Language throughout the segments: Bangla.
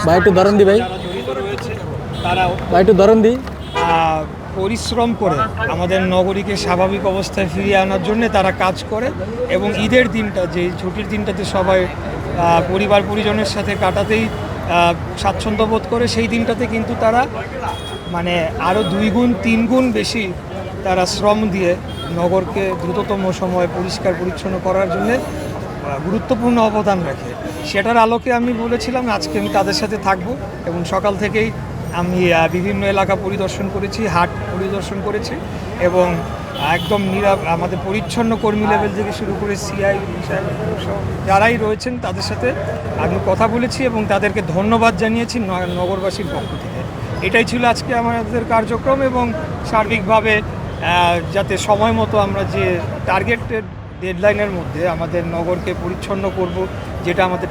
ভাই, একটু ধরেন দি ভাই। বা একটু ধরেন আহ, পরিশ্রম করে আমাদের নগরীকে স্বাভাবিক অবস্থায় ফিরিয়ে আনার জন্য তারা কাজ করে এবং ঈদের দিনটা যে ছুটির দিনটাতে সবাই পরিবার পরিজনের সাথে কাটাতেই স্বাচ্ছন্দ্য বোধ করে সেই দিনটাতে কিন্তু তারা মানে আরও দুই গুণ তিন গুণ বেশি তারা শ্রম দিয়ে নগরকে দ্রুততম সময়ে পরিষ্কার পরিচ্ছন্ন করার জন্য গুরুত্বপূর্ণ অবদান রাখে। সেটার আলোকে আমি বলেছিলাম, আজকে আমি তাদের সাথে থাকব এবং সকাল থেকেই আমি বিভিন্ন এলাকা পরিদর্শন করেছি, হাট পরিদর্শন করেছি এবং একদম নিরা আমাদের পরিচ্ছন্ন কর্মী লেভেল থেকে শুরু করে সিআই যারাই রয়েছেন তাদের সাথে আমি কথা বলেছি এবং তাদেরকে ধন্যবাদ জানিয়েছি নগরবাসীর পক্ষ থেকে। এটাই ছিল আজকে আমাদের কার্যক্রম এবং সার্বিকভাবে যাতে সময় মতো আমরা যে টার্গেটেড ডেডলাইনের মধ্যে আমাদের নগরকে পরিচ্ছন্ন করব, যেটা আমাদের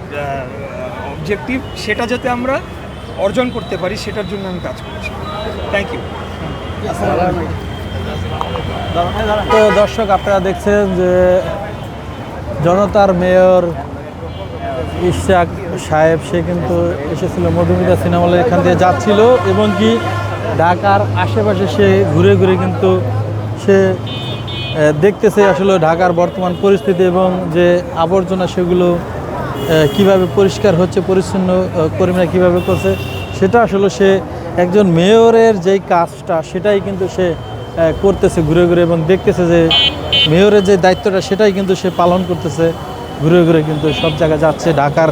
অবজেক্টিভ সেটা যাতে আমরা অর্জন করতে পারি, সেটার জন্য আমি কাজ করছি। থ্যাংক ইউ তো দর্শক, আপনারা দেখছেন যে জনতার মেয়র ইশাক সাহেব, সে কিন্তু এসেছিল মধুমিতা সিনেমা হলের এখান দিয়ে যাচ্ছিল, এবং কি ঢাকার আশেপাশে সে ঘুরে ঘুরে কিন্তু সে দেখতেছে আসলে ঢাকার বর্তমান পরিস্থিতি এবং যে আবর্জনা সেগুলো কীভাবে পরিষ্কার হচ্ছে, পরিচ্ছন্ন কর্মীরা কীভাবে করছে, সেটা আসলে সে একজন মেয়রের যেই কাজটা, সেটাই কিন্তু সে করতেছে ঘুরে ঘুরে এবং দেখতেছে যে মেয়রের যে দায়িত্বটা, সেটাই কিন্তু সে পালন করতেছে ঘুরে ঘুরে কিন্তু সব জায়গায় যাচ্ছে, ঢাকার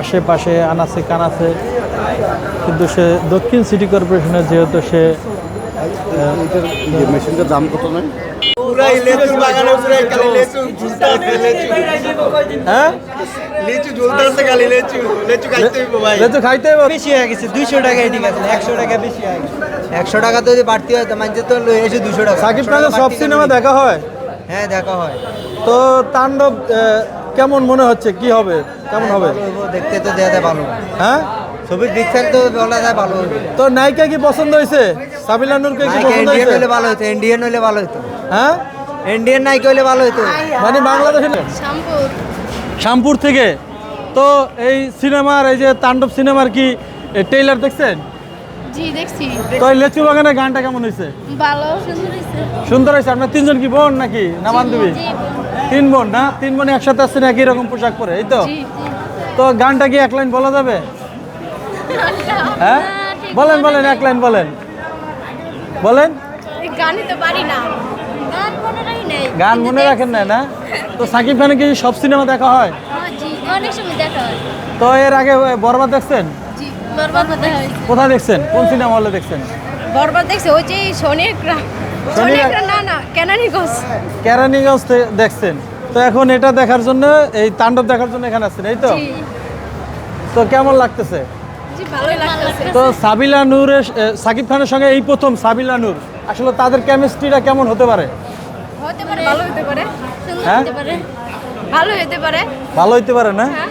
আশেপাশে, আনাচে কানাচে। কিন্তু সে দক্ষিণ সিটি কর্পোরেশনের যেহেতু সে এটার মেশিনটার দাম কত নয় হ্যাঁ? একশো টাকা যদি বাড়তি হয় তো তো এসে দুশো টাকা। সাকিব 100 খানের সব সিনেমা দেখা হয়? হ্যাঁ দেখা হয়। তো তাণ্ডব কেমন মনে হচ্ছে? কি হবে? কেমন হবে? দেখতে তো দেয়া যায় ভালো। হ্যাঁ? ছবির পিকচার তো বলা যায় ভালো হবে তো নায়িকা কি পছন্দ হয়েছে সাবিলা নূরকে কি পছন্দ ইন্ডিয়ান হয়েছে হইলে ভালো হতো ইন্ডিয়ান হইলে ভালো হতো হ্যাঁ? ইন্ডিয়ান নায়িকা হইলে ভালো হতো মানে বাংলাদেশে শ্যামপুর। শ্যামপুর থেকে? তো এই সিনেমার এই যে তাণ্ডব সিনেমার কি টেইলার দেখছেন? জি দেখছি। তো এই লেচু বাগানের গানটা কেমন হয়েছে ভালো সুন্দর হয়েছে সুন্দর হয়েছে আপনার তিনজন কি বোন নাকি? না বান্ধবী? জি, তিন বোন না? তিন বোন একসাথে আসছেন একই রকম পোশাক পরে এই তো? জি। তো গানটা কি এক লাইন বলা যাবে? হ্যাঁ? বলেন বলেন এক লাইন বলেন। বলেন। গানই তো পারি না। গান মনে রাখেন না না? তো সাকিব খানের কি সব সিনেমা দেখা হয়? হ্যাঁ, তো এর আগে বরবাদ দেখছেন? কোথায় দেখছেন? কোন সিনেমা হলে দেখছেন? বরবাদ দেখছে ওই যে সোনির না না কেরানীগঞ্জ। দেখছেন। তো এখন এটা দেখার জন্য এই তাণ্ডব দেখার জন্য এখানে আসছেন এই তো? তো কেমন লাগতেছে? তো সাবিলা নূরের সাকিব খানের সঙ্গে এই প্রথম সাবিলা নূর আসলে তাদের কেমিস্ট্রিটা কেমন হতে পারে? হতে পারে ভালো হতে পারে হ্যাঁ? ভালো হতে পারে। ভালো হইতে পারে না? হ্যাঁ।